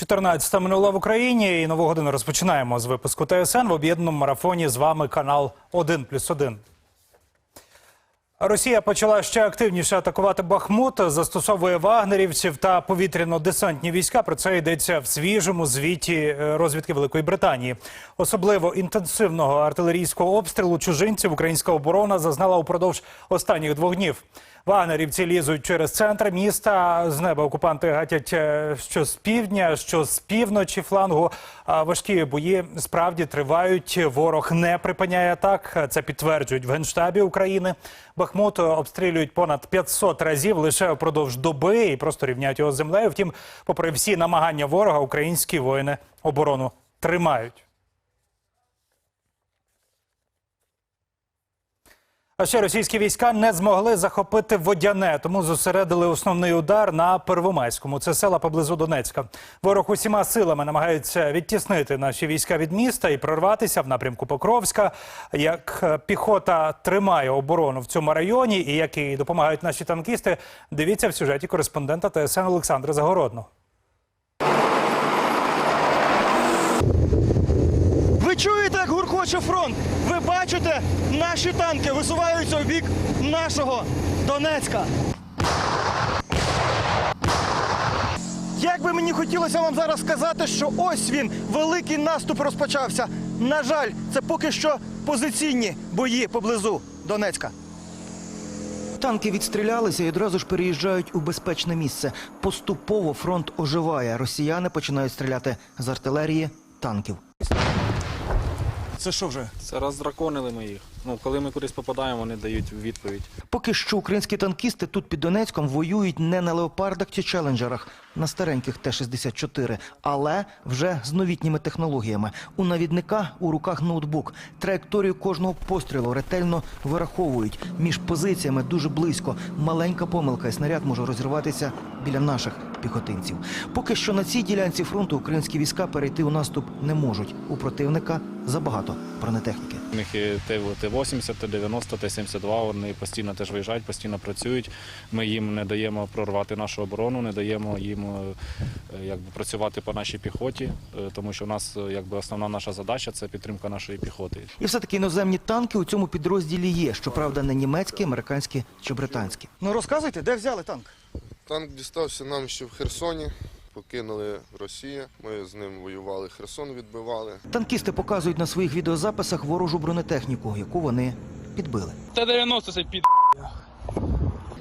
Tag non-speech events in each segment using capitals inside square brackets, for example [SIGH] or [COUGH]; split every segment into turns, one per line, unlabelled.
14 минула в Україні і нову годину розпочинаємо з випуску ТСН в об'єднаному марафоні. З вами канал 1+,1. Росія почала ще активніше атакувати Бахмут, застосовує вагнерівців та повітряно-десантні війська. Про це йдеться в свіжому звіті е, розвідки Великої Британії. Особливо інтенсивного артилерійського обстрілу чужинців українська оборона зазнала упродовж останніх двох днів. Вагнерівці лізуть через центр міста. З неба окупанти гатять е, що з півдня, що з півночі флангу. Важкі бої справді тривають. Ворог не припиняє атак. Це підтверджують в генштабі України. Бахмут обстрілюють понад 500 разів лише впродовж доби і просто рівняють його з землею. Втім, попри всі намагання ворога, українські воїни оборону тримають. А ще російські війська не змогли захопити водяне, тому зосередили основний удар на Первомайському. Це села поблизу Донецька. Ворог усіма силами намагається відтіснити наші війська від міста і прорватися в напрямку Покровська. Як е, піхота тримає оборону в цьому районі і як їй допомагають наші танкісти, дивіться в сюжеті кореспондента ТСН Олександра Загородного.
Ви чуєте, як гуркоче фронт? Бачите, наші танки висуваються у бік нашого Донецька. Як би мені хотілося вам зараз сказати, що ось він, великий наступ розпочався. На жаль, це поки що позиційні бої поблизу Донецька.
Танки відстрілялися і одразу ж переїжджають у безпечне місце. Поступово фронт оживає. Росіяни починають стріляти з артилерії, танків.
Це що вже?
Це роздраконили ми їх. Ну, коли ми кудись попадаємо, вони дають відповідь.
Поки що українські танкісти тут під Донецьком воюють не на леопардах чи челенджерах, на стареньких Т-64, але вже з новітніми технологіями. У навідника у руках ноутбук. Траєкторію кожного пострілу ретельно вираховують. Між позиціями дуже близько. Маленька помилка, і снаряд може розірватися біля наших піхотинців. Поки що на цій ділянці фронту українські війська перейти у наступ не можуть. У противника забагато бронетехніки.
У них і Т-80, Т-90, Т-72, вони постійно теж виїжджають, постійно працюють. Ми їм не даємо прорвати нашу оборону, не даємо їм е, якби, працювати по нашій піхоті, е, тому що у нас е, якби, основна наша задача це підтримка нашої піхоти.
І все-таки іноземні танки у цьому підрозділі є. Щоправда, не німецькі, американські чи британські.
Ну розказуйте, де взяли танк?
Танк дістався нам ще в Херсоні. Покинули Росію. Ми з ним воювали, Херсон відбивали.
Танкісти показують на своїх відеозаписах ворожу бронетехніку, яку вони підбили.
Т-90 це під.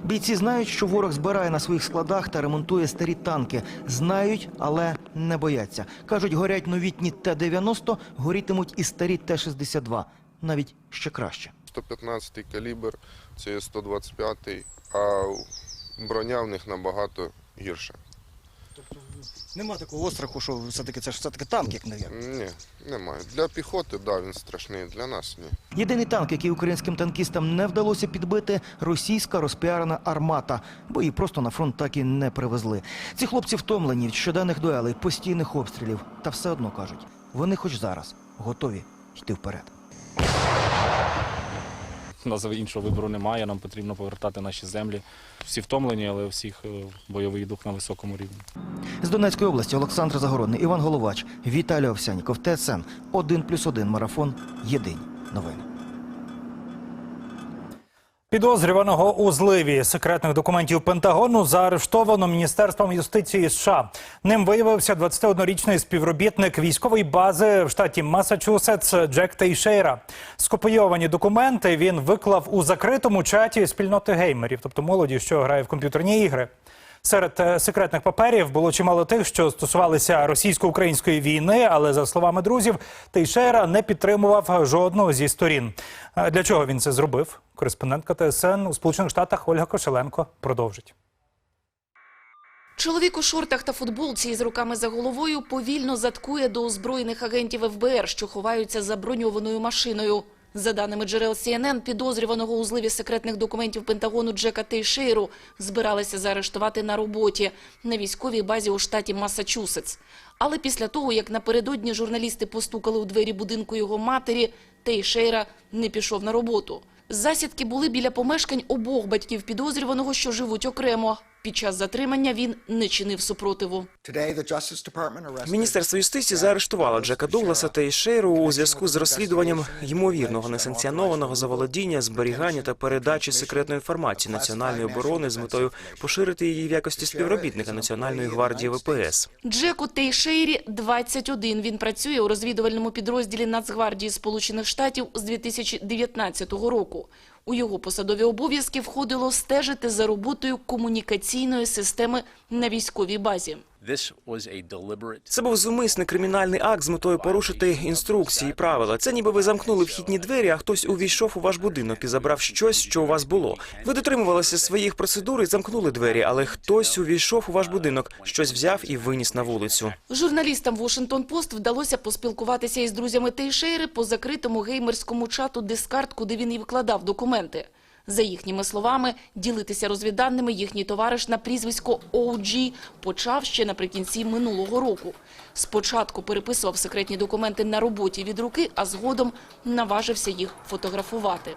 Бійці знають, що ворог збирає на своїх складах та ремонтує старі танки. Знають, але не бояться. Кажуть, горять новітні Т-90, горітимуть і старі Т-62. Навіть ще краще.
115-й калібр, це є 125-й, а броня в них набагато гірша.
Нема такого остраху, що все-таки це ж все-таки танк, як навірно.
Ні, немає. Для піхоти, да, він страшний, для нас ні.
Єдиний танк, який українським танкістам не вдалося підбити, російська розпіарена армата, бо її просто на фронт так і не привезли. Ці хлопці втомлені від щоденних дуелей, постійних обстрілів, та все одно кажуть, вони хоч зараз готові йти вперед.
У нас іншого вибору немає, нам потрібно повертати наші землі. Всі втомлені, але всіх е, бойовий дух на високому рівні.
З Донецької області Олександр Загородний, Іван Головач, Віталій Овсяніков, ТСН 1+,1 марафон. Єдині новини.
Підозрюваного у зливі секретних документів Пентагону заарештовано Міністерством юстиції США. Ним виявився 21-річний співробітник військової бази в штаті Масачусетс Джек Тейшейра. Скопійовані документи він виклав у закритому чаті спільноти геймерів, тобто молоді, що грає в комп'ютерні ігри. Серед е, секретних паперів було чимало тих, що стосувалися російсько-української війни, але за словами друзів, Тейшера не підтримував жодного зі сторін. Е, Для чого він це зробив? Кореспондентка ТСН у Сполучених Штатах Ольга Кошеленко продовжить.
Чоловік у шортах та футболці із руками за головою повільно заткує до озброєних агентів ФБР, що ховаються за броньованою машиною. За даними джерел CNN, підозрюваного у зливі секретних документів Пентагону Джека Тейшейру збиралися заарештувати на роботі на військовій базі у штаті Масачусетс. Але після того, як напередодні журналісти постукали у двері будинку його матері, Тейшейра не пішов на роботу. Засідки були біля помешкань обох батьків підозрюваного, що живуть окремо. Під час затримання він не чинив супротиву.
Міністерство юстиції заарештувало Джека Дугласа та Ішейру у зв'язку з розслідуванням ймовірного несанкціонованого заволодіння, зберігання та передачі секретної інформації національної оборони з метою поширити її в якості співробітника Національної гвардії ВПС.
Джеку Тейшейрі 21. Він працює у розвідувальному підрозділі Нацгвардії Сполучених Штатів з 2019 року. У його посадові обов'язки входило стежити за роботою комунікаційної системи на військовій базі.
Це був зумисний кримінальний акт з метою порушити інструкції і правила. Це ніби ви замкнули вхідні двері, а хтось увійшов у ваш будинок і забрав щось, що у вас було. Ви дотримувалися своїх процедур і замкнули двері, але хтось увійшов у ваш будинок, щось взяв і виніс на вулицю.
Журналістам Washington Post вдалося поспілкуватися із друзями Тейшейри по закритому геймерському чату Дискард, куди він і викладав документи. За їхніми словами, ділитися розвідданими їхній товариш на прізвисько OG почав ще наприкінці минулого року. Спочатку переписував секретні документи на роботі від руки, а згодом наважився їх фотографувати.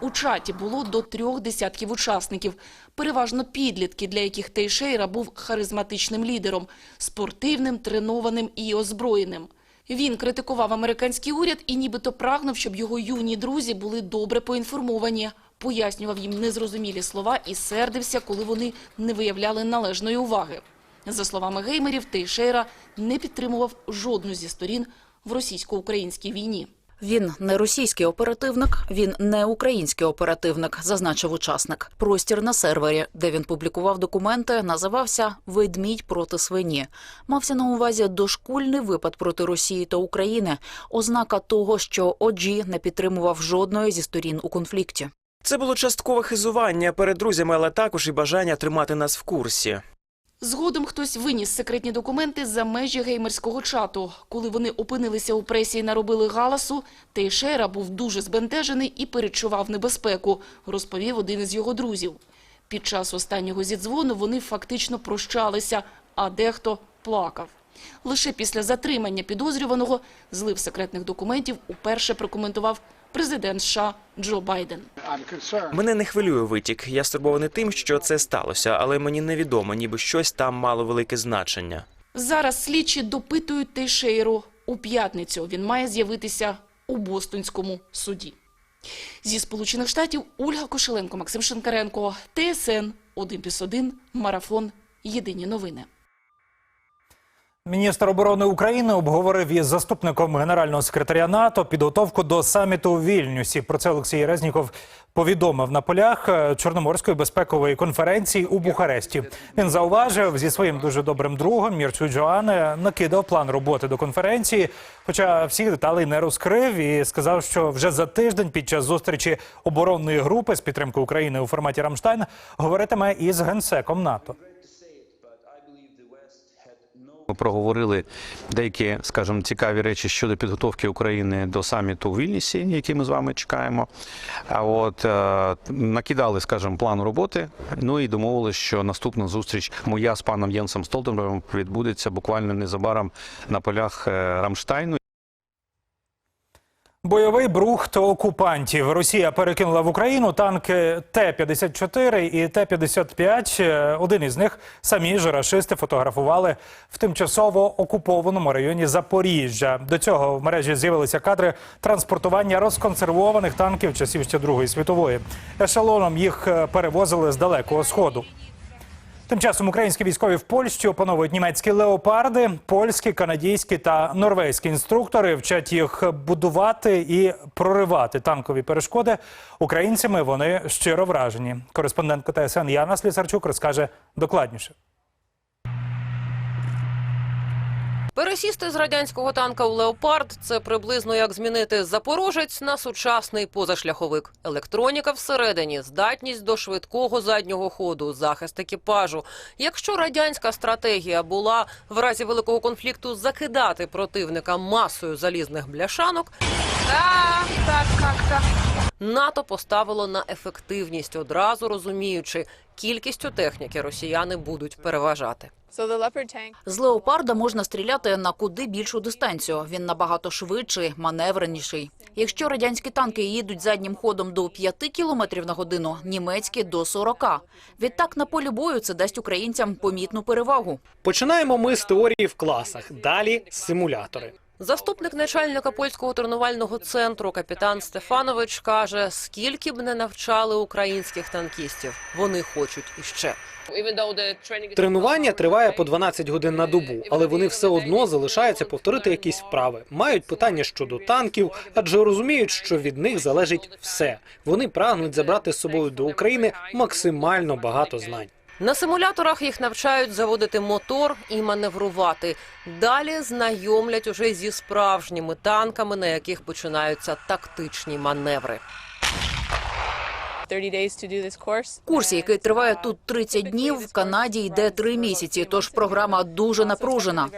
У чаті було до трьох десятків учасників, переважно підлітки, для яких Тейшейра був харизматичним лідером, спортивним, тренованим і озброєним. Він критикував американський уряд і нібито прагнув, щоб його юні друзі були добре поінформовані, пояснював їм незрозумілі слова і сердився, коли вони не виявляли належної уваги. За словами геймерів, Тейшейра не підтримував жодну зі сторін в російсько-українській війні.
Він не російський оперативник, він не український оперативник, зазначив учасник. Простір на сервері, де він публікував документи, називався Ведмідь проти свині. Мався на увазі дошкульний випад проти Росії та України, ознака того, що Оджі не підтримував жодної зі сторін у конфлікті.
Це було часткове хизування перед друзями, але також і бажання тримати нас в курсі.
Згодом хтось виніс секретні документи за межі геймерського чату. Коли вони опинилися у пресі і наробили галасу, Тейшера був дуже збентежений і перечував небезпеку, розповів один із його друзів. Під час останнього зідзвону вони фактично прощалися, а дехто плакав. Лише після затримання підозрюваного злив секретних документів уперше прокоментував президент США Джо Байден.
Мене не хвилює витік. Я стурбований тим, що це сталося, але мені невідомо, ніби щось там мало велике значення.
Зараз слідчі допитують Тейшейру. У п'ятницю він має з'явитися у Бостонському суді. Зі Сполучених Штатів Ольга Кошеленко, Максим Шинкаренко, ТСН 1+,1, Марафон, Єдині новини.
Міністр оборони України обговорив із заступником генерального секретаря НАТО підготовку до саміту у Вільнюсі. Про це Олексій Резніков повідомив на полях е, Чорноморської безпекової конференції у Бухаресті. Він зауважив зі своїм дуже добрим другом Мірчу Джоане накидав план роботи до конференції, хоча всіх деталей не розкрив і сказав, що вже за тиждень під час зустрічі оборонної групи з підтримки України у форматі Рамштайн говоритиме із генсеком НАТО.
Проговорили деякі, скажімо, цікаві речі щодо підготовки України до саміту у Вільнісі, який ми з вами чекаємо. А от е, накидали, скажімо, план роботи. Ну і домовилися, що наступна зустріч моя з паном Єнсом Столтенбергом відбудеться буквально незабаром на полях е, Рамштайну.
Бойовий брухт окупантів. Росія перекинула в Україну танки Т-54 і Т-55. Е, Один із них самі ж рашисти фотографували в тимчасово окупованому районі Запоріжжя. До цього в мережі з'явилися кадри транспортування розконсервованих танків часів ще Другої світової. Ешелоном їх е, перевозили з далекого сходу. Тим часом українські військові в Польщі опановують німецькі леопарди. Польські, канадійські та норвезькі інструктори вчать їх будувати і проривати танкові перешкоди. Українцями вони щиро вражені. Кореспондентка ТСН Яна Слісарчук розкаже докладніше.
Пересісти з радянського танка у леопард це приблизно як змінити запорожець на сучасний позашляховик. Електроніка всередині, здатність до швидкого заднього ходу, захист екіпажу. Якщо радянська стратегія була в разі великого конфлікту закидати противника масою залізних бляшанок, НАТО поставило на ефективність, одразу розуміючи, кількістю техніки росіяни будуть переважати.
З леопарда можна стріляти на куди більшу дистанцію. Він набагато швидший, маневреніший. Якщо радянські танки їдуть заднім ходом до 5 км на годину, німецькі до 40. Відтак на полі бою це дасть українцям помітну перевагу.
Починаємо ми з теорії в класах. Далі симулятори.
Заступник начальника польського тренувального центру капітан Стефанович каже: скільки б не навчали українських танкістів, вони хочуть іще.
Тренування триває по 12 годин на добу, але вони все одно залишаються повторити якісь вправи. Мають питання щодо танків, адже розуміють, що від них залежить все. Вони прагнуть забрати з собою до України максимально багато знань.
На симуляторах їх навчають заводити мотор і маневрувати. Далі знайомлять уже зі справжніми танками, на яких починаються тактичні маневри.
Курс, який триває тут 30 днів, в Канаді йде три місяці. Тож програма дуже напружена.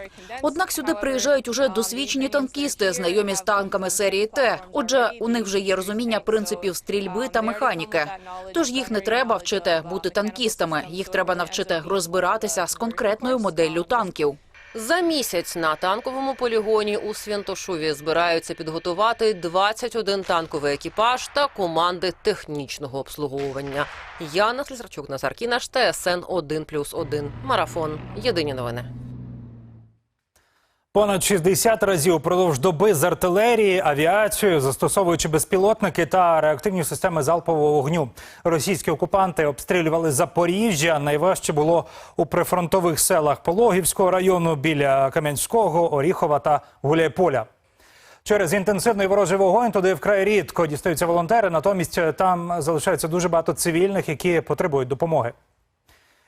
Однак сюди приїжджають уже досвідчені танкісти, знайомі з танками серії Т. Отже, у них вже є розуміння принципів стрільби та механіки. Тож їх не треба вчити бути танкістами. Їх треба навчити розбиратися з конкретною моделлю танків.
За місяць на танковому полігоні у Святошуві збираються підготувати 21 танковий екіпаж та команди технічного обслуговування. Яна Слізарчук, Назар Кінаш, ТСН 1+,1. Марафон. Єдині новини.
Понад 60 разів упродовж доби з артилерії, авіацією, застосовуючи безпілотники та реактивні системи залпового вогню. Російські окупанти обстрілювали Запоріжжя. Найважче було у прифронтових селах Пологівського району біля Кам'янського, Оріхова та Гуляйполя. Через інтенсивний ворожий вогонь туди вкрай рідко дістаються волонтери. Натомість там залишається дуже багато цивільних, які потребують допомоги.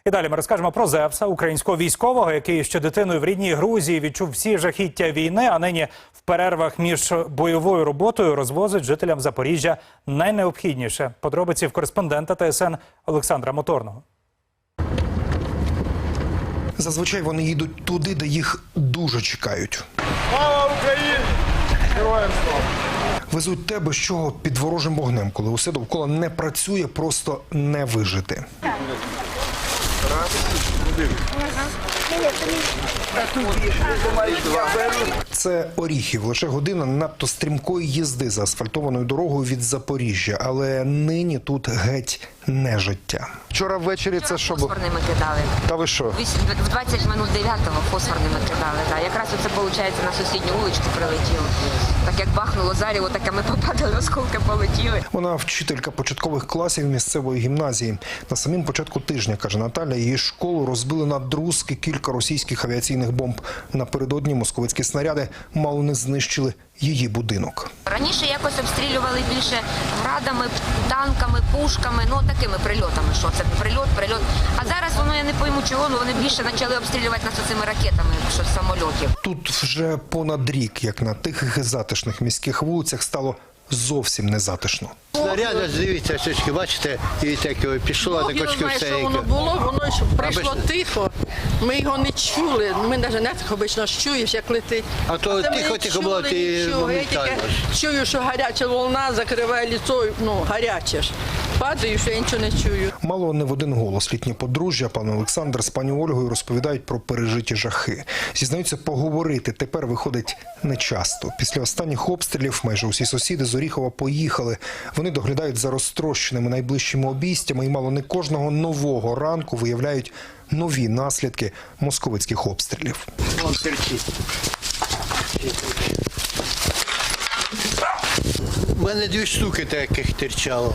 І далі ми розкажемо про Зевса, українського військового, який ще дитиною в рідній Грузії відчув всі жахіття війни, а нині в перервах між бойовою роботою розвозить жителям Запоріжжя найнеобхідніше. Подробиці в кореспондента ТСН Олександра Моторного.
Зазвичай вони їдуть туди, де їх дуже чекають. Україні героям Везуть те, без чого під ворожим вогнем, коли усе довкола не працює, просто не вижити. Це Оріхів. Лише година надто стрімкої їзди за асфальтованою дорогою від Запоріжжя, але нині тут геть не життя. Вчора ввечері це що було?
Фосфорними кидали.
Та ви що?
В 20 минут 9-го фосфорними кидали. Да. Якраз оце, виходить, на сусідню вуличку прилетіло. Так як бахнуло заріво, так ми попадали, осколки полетіли.
Вона вчителька початкових класів місцевої гімназії. На самім початку тижня, каже Наталя, її школу розбили на друзки кілька російських авіаційних бомб. Напередодні московицькі снаряди мало не знищили її будинок.
Раніше якось обстрілювали більше градами, танками, пушками, ну такими прильотами. Що це прильот, прильот. А зараз воно я не пойму чого, ну вони більше почали обстрілювати нас цими ракетами, що з самольотів.
Тут вже понад рік, як на тихих і затишних міських вулицях, стало зовсім незатишно.
Снаряд, дивіться, сучки, бачите, і так його пішло, так очки все.
що воно було, воно ж прийшло тихо. Ми його не чули. Ми навіть не так обично ж чуєш, як летить.
А то
не
тихо-тихо було, ти.
Я тільки чую, що гаряча волна закриває ліцо, ну гаряче ж. Падаю, що я нічого не чую.
Мало не в один голос літнє подружжя, пан Олександр з пані Ольгою розповідають про пережиті жахи. Зізнаються, поговорити тепер виходить нечасто. Після останніх обстрілів майже усі сусіди з Оріхова поїхали. Вони доглядають за розтрощеними найближчими обійстями і мало не кожного нового ранку виявляють нові наслідки московицьких обстрілів.
У мене дві штуки таких терчало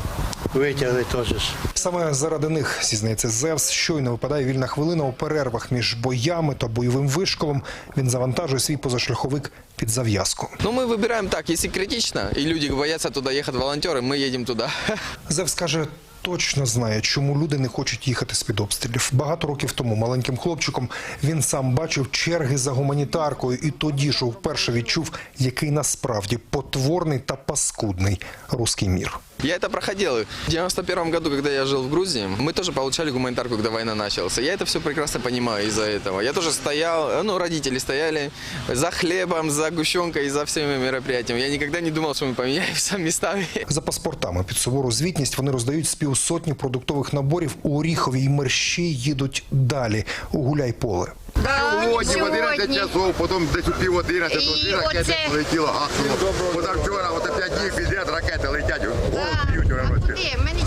Витягли теж. ж.
Саме заради них, зізнається Зевс, щойно випадає вільна хвилина у перервах між боями та бойовим вишколом. Він завантажує свій позашляховик під зав'язку.
Ну, мы выбираем так, если критично, и люди боятся туда ехать, волонтеры, мы едем туда. [LAUGHS]
Зевс каже, точно знає, чому люди не хочуть їхати з-під обстрілів. Багато років тому маленьким хлопчиком він сам бачив черги за гуманітаркою, і тоді ж вперше відчув, який насправді потворний та паскудний руський мір.
Я это проходил. В 91 году, когда я жил в Грузии, мы тоже получали гуманитарку, когда война началась. Я это все прекрасно понимаю из-за этого. Я тоже стоял, ну, родители стояли за хлебом, за гущенкой и за всеми мероприятиями. Я никогда не думал, что мы поменяемся [LAUGHS] местами.
За паспортами під сувору звітність вони роздають з півсотні продуктових наборів у Оріхові і мерщі їдуть далі у Гуляйполе.
Сьогодні в 11 часов, потім десь у пів 11
І
ракети
оце-
полетіло, гаснуло. Позавчора, от 5 днів підряд ракети летять. Голову б'ють у
Ми нічого
Людей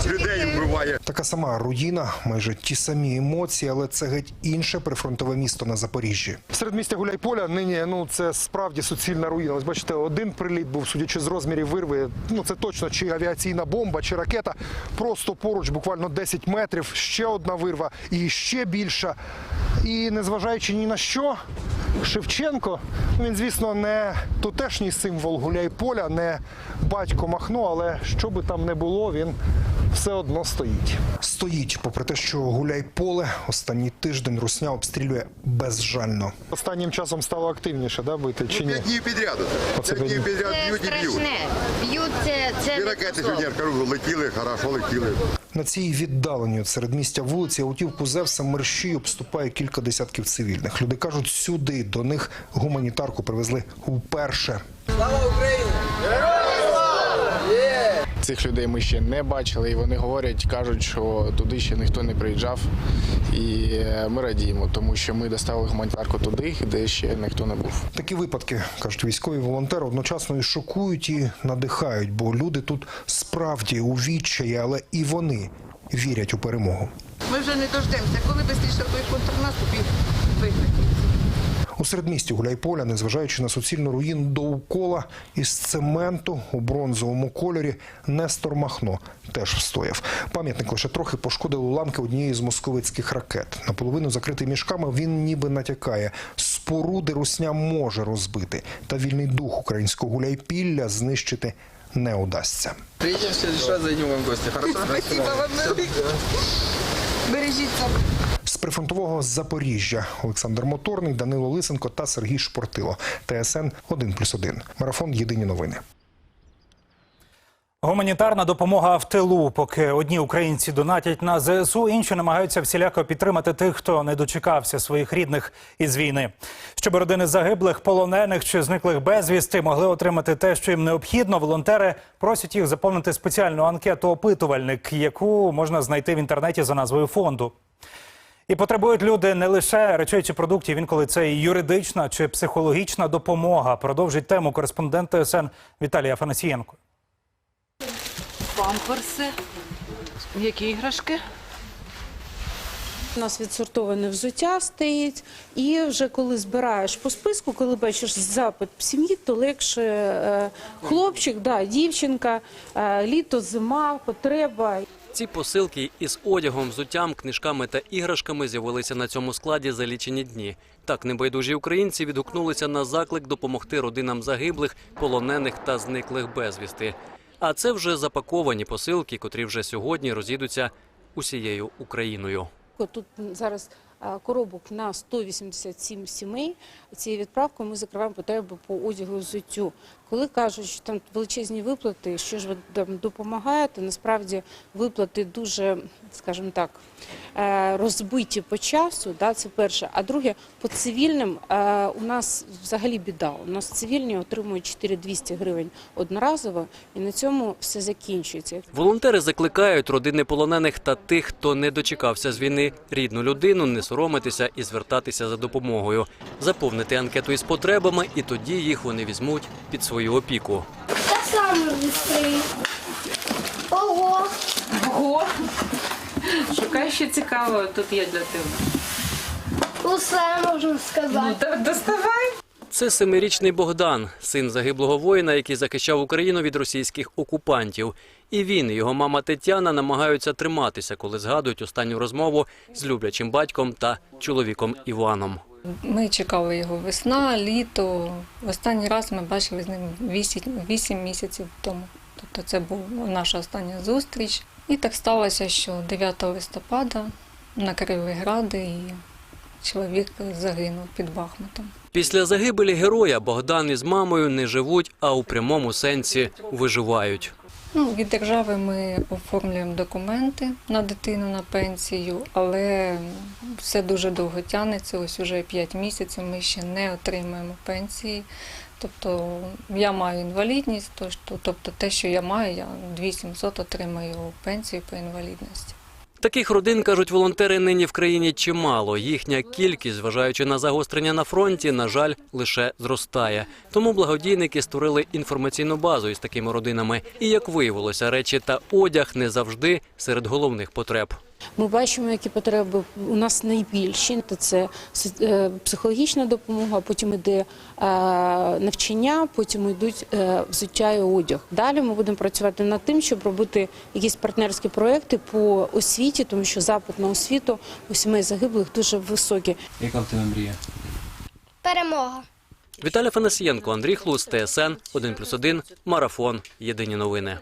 вбиває.
Така сама руїна, майже ті самі емоції, але це геть інше прифронтове місто на Запоріжжі. Серед містя Гуляйполя нині ну це справді суцільна руїна. Ось бачите, один приліт був, судячи з розмірів вирви. Ну це точно чи авіаційна бомба, чи ракета. Просто поруч, буквально 10 метрів. Ще одна вирва і ще більша. І незважаючи ні на що, Шевченко, ну він, звісно, не тутешній символ Гуляйполя, не батько Махно, але що би там не було, він все одно стоїть. Стоїть, попри те, що Гуляйполе останній тиждень русня обстрілює безжально. Останнім часом стало активніше, да, бити чи ні?
П'ять днів підряд. П'ять днів підряд
Це
б'ють і б'ють.
Б'ють це, це
І ракети сьогодні, кажу, летіли, хорошо летіли.
На цій віддаленій від середмістя вулиці автівку Зевса мерщій обступає кілька десятків цивільних. Люди кажуть, сюди до них гуманітарку привезли вперше.
Цих людей ми ще не бачили, і вони говорять, кажуть, що туди ще ніхто не приїжджав. І е, ми радіємо, тому що ми доставили гуманітарку туди, де ще ніхто не був.
Такі випадки, кажуть військові волонтери, одночасно і шокують і надихають, бо люди тут справді у відчаї, але і вони вірять у перемогу.
Ми вже не дождемося. Коли швидше той контрнаступ і вигнати.
У середмісті Гуляйполя, незважаючи на суцільну руїну довкола із цементу у бронзовому кольорі, Нестор Махно теж встояв. Пам'ятник лише трохи пошкодив уламки однієї з московицьких ракет. Наполовину закритий мішками він ніби натякає. Споруди русня може розбити, та вільний дух українського гуляйпілля знищити не удасться.
Следующий раз, зайдем вам в гости, хорошо?
Спасибо вам велике.
Прифронтового Запоріжжя Олександр Моторний, Данило Лисенко та Сергій Шпортило. ТСН 1+,1. Марафон Єдині новини.
Гуманітарна допомога в тилу. Поки одні українці донатять на ЗСУ, інші намагаються всіляко підтримати тих, хто не дочекався своїх рідних із війни. Щоб родини загиблих, полонених чи зниклих безвісти могли отримати те, що їм необхідно. Волонтери просять їх заповнити спеціальну анкету опитувальник, яку можна знайти в інтернеті за назвою фонду. І потребують люди не лише речей чи продуктів, інколи це і юридична чи психологічна допомога. Продовжить тему кореспондент ТСН Віталій Афанасієнко.
Памперси. Які іграшки?
У нас відсортоване взуття стоїть, і вже коли збираєш по списку, коли бачиш запит в сім'ї, то легше е, хлопчик, да, дівчинка, е, літо, зима, потреба.
Ці посилки із одягом, взуттям, книжками та іграшками з'явилися на цьому складі за лічені дні. Так небайдужі українці відгукнулися на заклик допомогти родинам загиблих, полонених та зниклих безвісти. А це вже запаковані посилки, котрі вже сьогодні розійдуться усією Україною.
Тут зараз коробок на 187 сімей. Цією відправкою ми закриваємо потреби по одягу і взуттю. Коли кажуть, що там величезні виплати, що ж ви там допомагаєте, насправді виплати дуже, скажімо так, е, розбиті по часу, да, це перше. А друге, по цивільним е, у нас взагалі біда. У нас цивільні отримують 4200 гривень одноразово, і на цьому все закінчується.
Волонтери закликають родини полонених та тих, хто не дочекався з війни, рідну людину не соромитися і звертатися за допомогою, заповнити анкету із потребами, і тоді їх вони візьмуть під свою опіку.
Так само. Ого!
Ого! Шукай що цікавого, тут є для тебе.
Усе можна сказати.
Ну, так доставай.
Це семирічний Богдан, син загиблого воїна, який захищав Україну від російських окупантів. І він, і його мама Тетяна намагаються триматися, коли згадують останню розмову з люблячим батьком та чоловіком Іваном.
Ми чекали його весна, літо. Останній раз ми бачили з ним 8, 8 місяців тому. Тобто це була наша остання зустріч. І так сталося, що 9 листопада накрили гради і чоловік загинув під Бахмутом.
Після загибелі героя Богдан із мамою не живуть, а у прямому сенсі виживають.
Ну, від держави ми оформлюємо документи на дитину на пенсію, але все дуже довго тягнеться. Ось уже 5 місяців ми ще не отримуємо пенсії. Тобто я маю інвалідність, то- то- тобто те, що я маю, я 2700 отримаю пенсію по інвалідності.
Таких родин, кажуть волонтери, нині в країні чимало. Їхня кількість, зважаючи на загострення на фронті, на жаль, лише зростає. Тому благодійники створили інформаційну базу із такими родинами. І як виявилося, речі та одяг не завжди серед головних потреб.
Ми бачимо, які потреби у нас найбільші. Це е, психологічна допомога, потім йде е, навчання, потім йдуть е, взуття і одяг. Далі ми будемо працювати над тим, щоб робити якісь партнерські проекти по освіті, тому що запит на освіту у сімей загиблих дуже високий.
Яка в тебе мрія?
Перемога.
Віталій Фанасієнко, Андрій Хлус, ТСН 1+,1, Марафон. Єдині новини.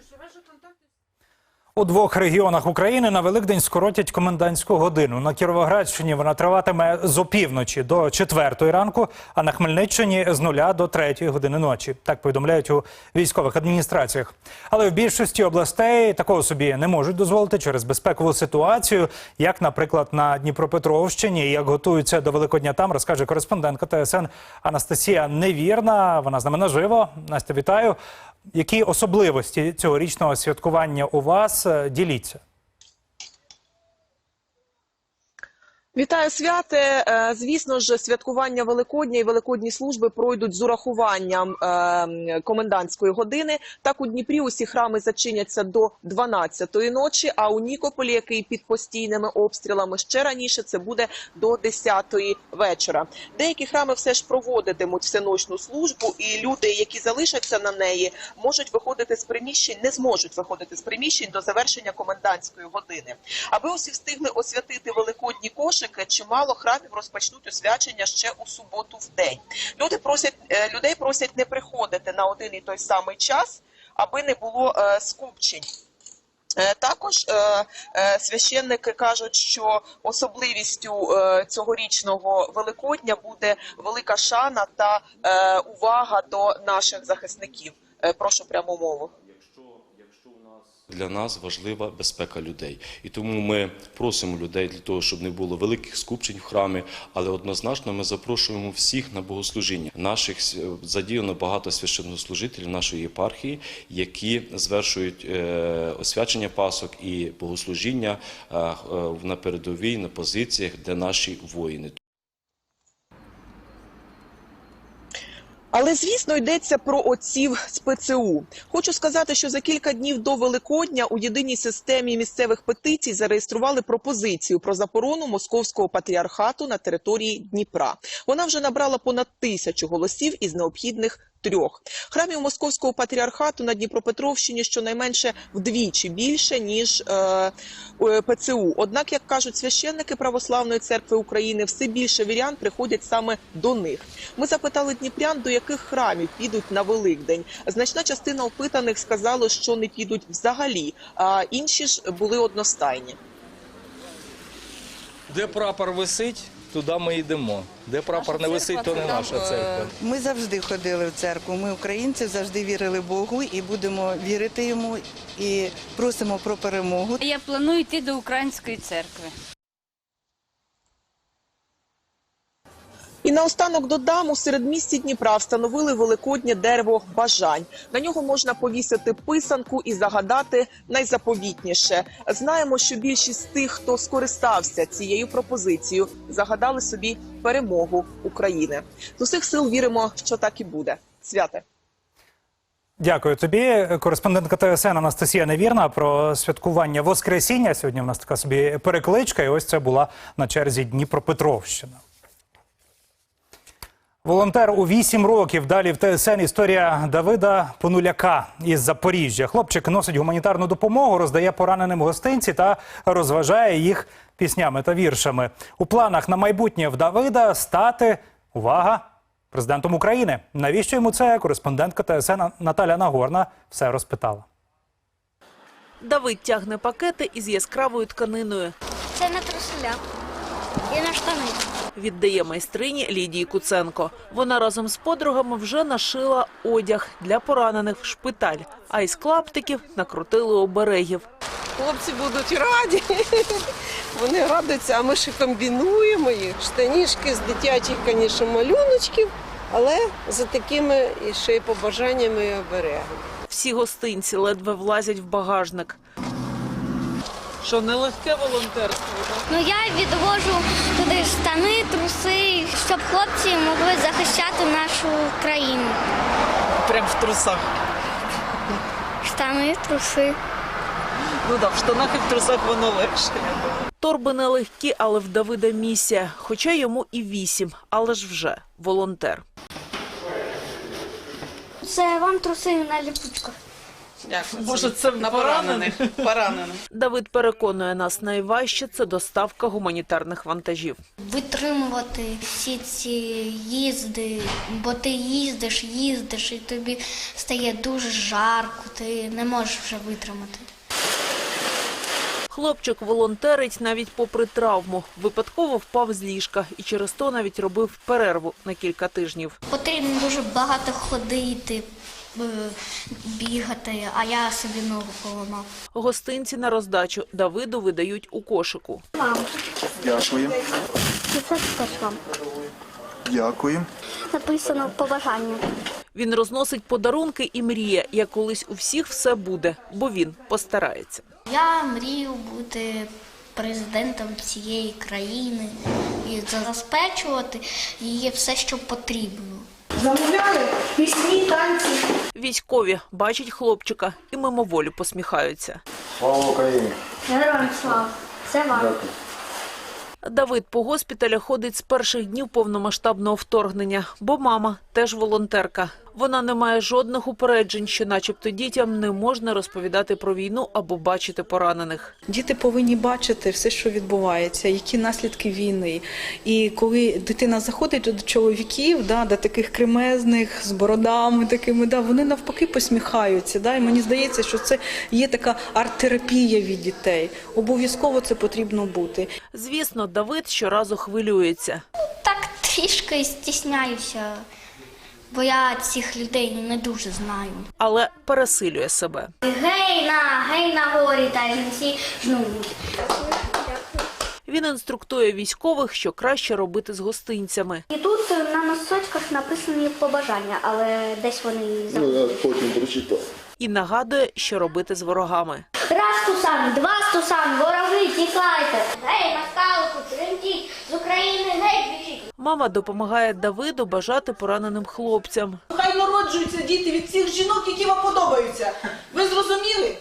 У двох регіонах України на Великдень скоротять комендантську годину. На Кіровоградщині вона триватиме з опівночі до четвертої ранку, а на Хмельниччині з нуля до третьої години ночі. Так повідомляють у військових адміністраціях. Але в більшості областей такого собі не можуть дозволити через безпекову ситуацію, як, наприклад, на Дніпропетровщині. Як готуються до Великодня там, розкаже кореспондентка ТСН Анастасія Невірна. Вона з нами наживо. Настя, вітаю. Які особливості цьогорічного святкування у вас? Е, Діліться.
Вітаю святе. Е, Звісно ж, святкування Великодня і великодні служби пройдуть з урахуванням е, комендантської години. Так у Дніпрі усі храми зачиняться до 12-ї ночі. А у Нікополі, який під постійними обстрілами ще раніше, це буде до 10-ї вечора. Деякі храми все ж проводитимуть всеночну службу, і люди, які залишаться на неї, можуть виходити з приміщень, не зможуть виходити з приміщень до завершення комендантської години. Аби усі встигли освятити великодні кошики, чимало храмів розпочнуть освячення ще у суботу в день. Люди просять е, людей просять не приходити на один і той самий час, аби не було е, скупчень. Е, Також священники кажуть, що особливістю цьогорічного Великодня буде велика шана та увага до наших захисників. Прошу пряму мову.
Для нас важлива безпека людей, і тому ми просимо людей для того, щоб не було великих скупчень в храмі, але однозначно ми запрошуємо всіх на богослужіння. Наших задіяно багато священнослужителів нашої єпархії, які звершують е, освячення пасок і богослужіння е, е, на передовій на позиціях, де наші воїни.
Але звісно йдеться про отців з ПЦУ. Хочу сказати, що за кілька днів до Великодня у єдиній системі місцевих петицій зареєстрували пропозицію про заборону московського патріархату на території Дніпра. Вона вже набрала понад тисячу голосів із необхідних. Трьох храмів московського патріархату на Дніпропетровщині щонайменше вдвічі більше ніж е, е, ПЦУ. Однак, як кажуть священники Православної церкви України, все більше вірян приходять саме до них. Ми запитали дніпрян, до яких храмів підуть на Великдень. Значна частина опитаних сказали, що не підуть взагалі, а інші ж були одностайні.
Де прапор висить, туди ми йдемо. Де прапор не висить, то не наша церква.
Ми завжди ходили в церкву. Ми, українці, завжди вірили Богу і будемо вірити йому і просимо про перемогу.
Я планую йти до української церкви.
І наостанок додам, у середмісті Дніпра встановили великоднє дерево бажань. На нього можна повісити писанку і загадати найзаповітніше. Знаємо, що більшість тих, хто скористався цією пропозицією, загадали собі перемогу України. З усіх сил віримо, що так і буде. Святе.
Дякую тобі. Кореспондентка ТСН Анастасія Невірна про святкування Воскресіння. Сьогодні в нас така собі перекличка, і ось це була на черзі Дніпропетровщина. Волонтер у 8 років. Далі в ТСН історія Давида Понуляка із Запоріжжя. Хлопчик носить гуманітарну допомогу, роздає пораненим гостинці та розважає їх піснями та віршами. У планах на майбутнє в Давида стати увага президентом України. Навіщо йому це? Кореспондентка ТСН Наталя Нагорна все розпитала.
Давид тягне пакети із яскравою тканиною.
Це на труселя і на штани.
Віддає майстрині Лідії Куценко. Вона разом з подругами вже нашила одяг для поранених в шпиталь, а із клаптиків накрутили оберегів.
Хлопці будуть раді. Вони радуються, а ми ще комбінуємо їх. Штанішки з дитячих, звісно, малюночків, але за такими і ще й побажаннями і оберегами.
Всі гостинці ледве влазять в багажник. Що нелегке волонтерство?
Ну я відвожу туди штани, труси, щоб хлопці могли захищати нашу країну.
Прям в трусах.
Штани, труси.
Ну так, в штанах і в трусах воно легше. Торби нелегкі, але в Давида місія. Хоча йому і вісім, але ж вже волонтер.
Це вам труси на ліпучках.
Може, це на поранених? Поранених. Давид переконує нас, найважче це доставка гуманітарних вантажів.
Витримувати всі ці їзди, бо ти їздиш, їздиш, і тобі стає дуже жарко, ти не можеш вже витримати.
Хлопчик волонтерить навіть попри травму. Випадково впав з ліжка і через то навіть робив перерву на кілька тижнів.
Потрібно дуже багато ходити, бігати, а я собі ногу поламав.
Гостинці на роздачу Давиду видають у кошику.
Мам,
Дякую.
це теж вам.
Дякую.
Написано побажання.
Він розносить подарунки і мріє, як колись у всіх все буде, бо він постарається.
Я мрію бути президентом цієї країни і забезпечувати її все, що потрібно. Замовляли пісні, танці.
Військові бачать хлопчика і мимоволі посміхаються.
Слава Україні.
Героям слава. Це вам.
Давид по госпіталях ходить з перших днів повномасштабного вторгнення, бо мама теж волонтерка. Вона не має жодних упереджень, що, начебто, дітям не можна розповідати про війну або бачити поранених.
Діти повинні бачити все, що відбувається, які наслідки війни. І коли дитина заходить до чоловіків, да, до таких кремезних з бородами, такими, да, вони навпаки посміхаються. Да, і мені здається, що це є така арт-терапія від дітей. Обов'язково це потрібно бути.
Звісно, Давид щоразу хвилюється.
Так трішки стісняюся, бо я цих людей не дуже знаю.
але пересилює себе.
Гей на, гей на горі, та жінці жнуть.
Він інструктує військових, що краще робити з гостинцями.
І тут на носочках написані побажання, але десь вони
Ну, я потім прочитав.
І нагадує, що робити з ворогами.
Раз тусами, два тусами, вороги, тікайте. Гей, на скалку, тремтіть, з України гей, біжіть.
Мама допомагає Давиду бажати пораненим хлопцям.
Хай народжуються діти від всіх жінок, які вам подобаються. Ви зрозуміли?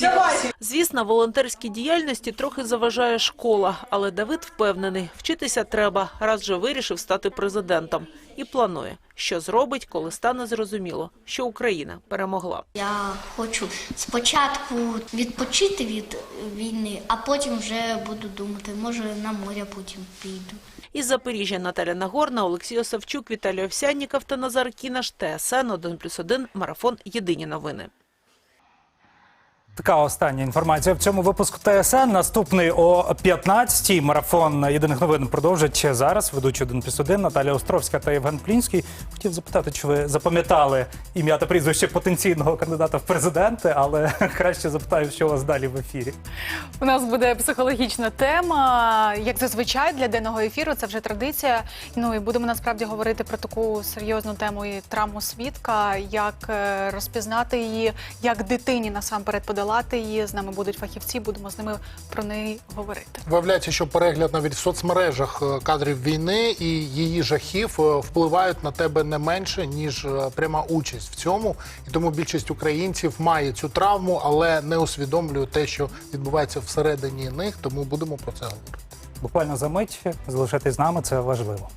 Давайте.
Звісно, волонтерській діяльності трохи заважає школа, але Давид впевнений, вчитися треба, раз вже вирішив стати президентом. І планує, що зробить, коли стане зрозуміло, що Україна перемогла.
Я хочу спочатку відпочити від війни, а потім вже буду думати, може на море потім піду.
Із Запоріжжя Наталя Нагорна, Олексій Осавчук, Віталій Овсянніков та Назар Кінаш. ТСН 1+,1, Марафон. Єдині новини.
Така остання інформація в цьому випуску ТСН. Наступний о 15-й марафон єдиних новин продовжить зараз. Ведучі 1 плюс 1 Наталя Островська та Євген Плінський. Хотів запитати, чи ви запам'ятали ім'я та прізвище потенційного кандидата в президенти, але [LAUGHS] краще запитаю, що у вас далі в ефірі.
У нас буде психологічна тема. Як зазвичай для денного ефіру, це вже традиція. Ну і будемо насправді говорити про таку серйозну тему і травму свідка, як е, розпізнати її, як дитині насамперед подолати її. З нами будуть фахівці, будемо з ними про неї говорити.
Виявляється, що перегляд навіть в соцмережах е, кадрів війни і її жахів е, впливають на тебе не менше ніж е, пряма участь в цьому. І тому більшість українців має цю травму, але не усвідомлює те, що відбувається всередині них. Тому будемо про це говорити.
Буквально за мить залишайтесь з нами, це важливо.